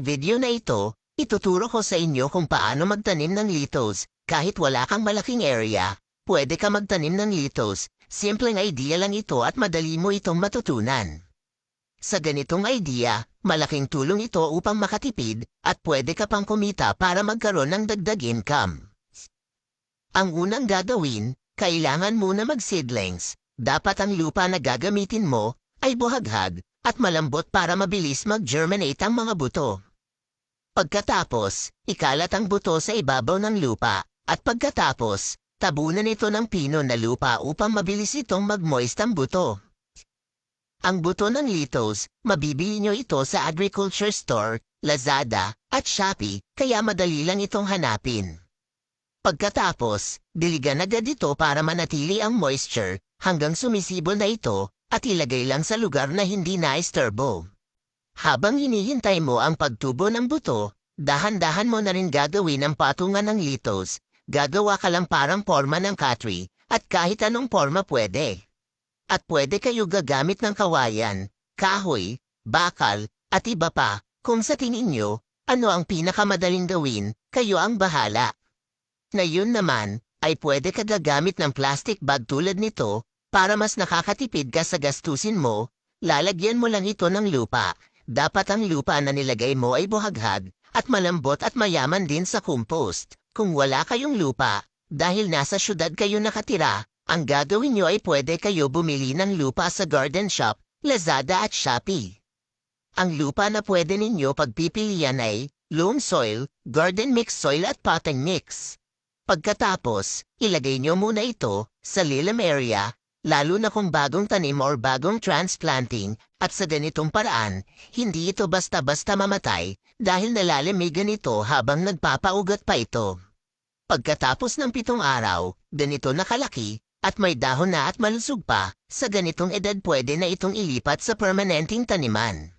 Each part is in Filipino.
video na ito, ituturo ko sa inyo kung paano magtanim ng litos. Kahit wala kang malaking area, pwede ka magtanim ng litos. Simpleng idea lang ito at madali mo itong matutunan. Sa ganitong idea, malaking tulong ito upang makatipid at pwede ka pang kumita para magkaroon ng dagdag income. Ang unang gagawin, kailangan muna mag-seedlings. Dapat ang lupa na gagamitin mo ay buhaghag at malambot para mabilis mag-germinate ang mga buto. Pagkatapos, ikalat ang buto sa ibabaw ng lupa at pagkatapos, tabunan ito ng pino na lupa upang mabilis itong mag-moist ang buto. Ang buto ng litos, mabibili nyo ito sa agriculture store, Lazada, at Shopee, kaya madali lang itong hanapin. Pagkatapos, diligan agad ito para manatili ang moisture hanggang sumisibol na ito at ilagay lang sa lugar na hindi na-isturbo. Habang hinihintay mo ang pagtubo ng buto, dahan-dahan mo na rin gagawin ang patungan ng litos. Gagawa ka lang parang forma ng katri at kahit anong forma pwede. At pwede kayo gagamit ng kawayan, kahoy, bakal, at iba pa. Kung sa tingin nyo, ano ang pinakamadaling gawin, kayo ang bahala. Ngayon naman, ay pwede ka gagamit ng plastic bag tulad nito para mas nakakatipid ka sa gastusin mo, lalagyan mo lang ito ng lupa. Dapat ang lupa na nilagay mo ay buhaghag at malambot at mayaman din sa compost. Kung wala kayong lupa, dahil nasa syudad kayo nakatira, ang gagawin nyo ay pwede kayo bumili ng lupa sa garden shop, Lazada at Shopee. Ang lupa na pwede ninyo pagpipilian ay loam soil, garden mix soil at potting mix. Pagkatapos, ilagay nyo muna ito sa lilam area, lalo na kung bagong tanim or bagong transplanting, at sa ganitong paraan, hindi ito basta-basta mamatay dahil nalalamigan ito habang nagpapaugat pa ito. Pagkatapos ng pitong araw, ganito nakalaki, at may dahon na at malusog pa, sa ganitong edad pwede na itong ilipat sa permanenteng taniman.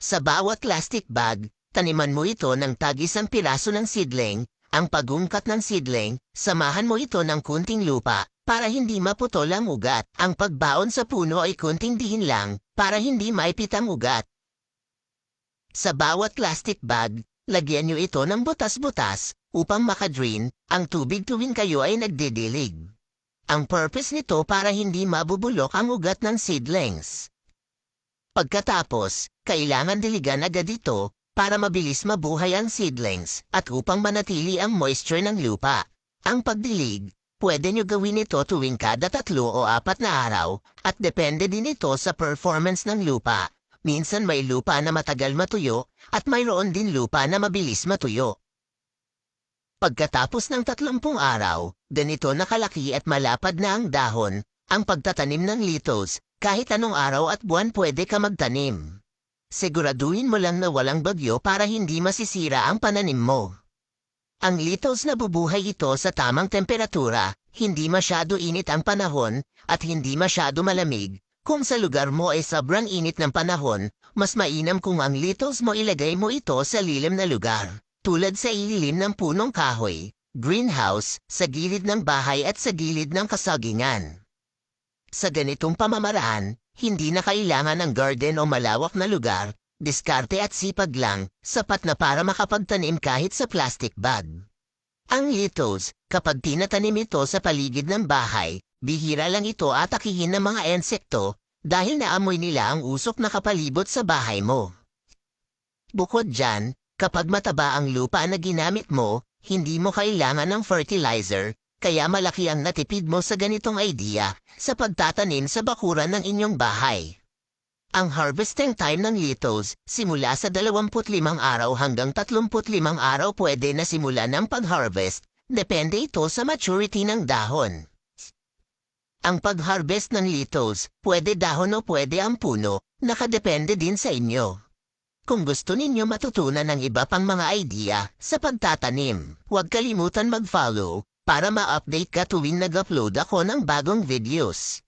Sa bawat plastic bag, taniman mo ito ng tag-isang piraso ng seedling, ang pagungkat ng seedling, samahan mo ito ng kunting lupa, para hindi maputol ang ugat. Ang pagbaon sa puno ay kunting dihin lang, para hindi maipit ang ugat. Sa bawat plastic bag, lagyan nyo ito ng butas-butas, upang makadrain, ang tubig tuwing kayo ay nagdidilig. Ang purpose nito para hindi mabubulok ang ugat ng seedlings. Pagkatapos, kailangan diligan agad ito para mabilis mabuhay ang seedlings at upang manatili ang moisture ng lupa. Ang pagdilig, pwede nyo gawin ito tuwing kada tatlo o apat na araw at depende din ito sa performance ng lupa. Minsan may lupa na matagal matuyo at mayroon din lupa na mabilis matuyo. Pagkatapos ng tatlumpung araw, ganito nakalaki at malapad na ang dahon, ang pagtatanim ng litos, kahit anong araw at buwan pwede ka magtanim. Siguraduhin mo lang na walang bagyo para hindi masisira ang pananim mo. Ang litos na bubuhay ito sa tamang temperatura, hindi masyado init ang panahon, at hindi masyado malamig. Kung sa lugar mo ay sobrang init ng panahon, mas mainam kung ang litos mo ilagay mo ito sa lilim na lugar tulad sa ililim ng punong kahoy, greenhouse, sa gilid ng bahay at sa gilid ng kasagingan. Sa ganitong pamamaraan, hindi na kailangan ng garden o malawak na lugar, diskarte at sipag lang, sapat na para makapagtanim kahit sa plastic bag. Ang litos, kapag tinatanim ito sa paligid ng bahay, bihira lang ito atakihin ng mga insekto dahil naamoy nila ang usok na kapalibot sa bahay mo. Bukod dyan, Kapag mataba ang lupa na ginamit mo, hindi mo kailangan ng fertilizer, kaya malaki ang natipid mo sa ganitong idea sa pagtatanim sa bakuran ng inyong bahay. Ang harvesting time ng litos, simula sa 25 araw hanggang 35 araw pwede na simula ng pag-harvest, depende ito sa maturity ng dahon. Ang pag-harvest ng litos, pwede dahon o pwede ang puno, nakadepende din sa inyo. Kung gusto ninyo matutunan ng iba pang mga idea sa pagtatanim, huwag kalimutan mag-follow para ma-update ka tuwing nag-upload ako ng bagong videos.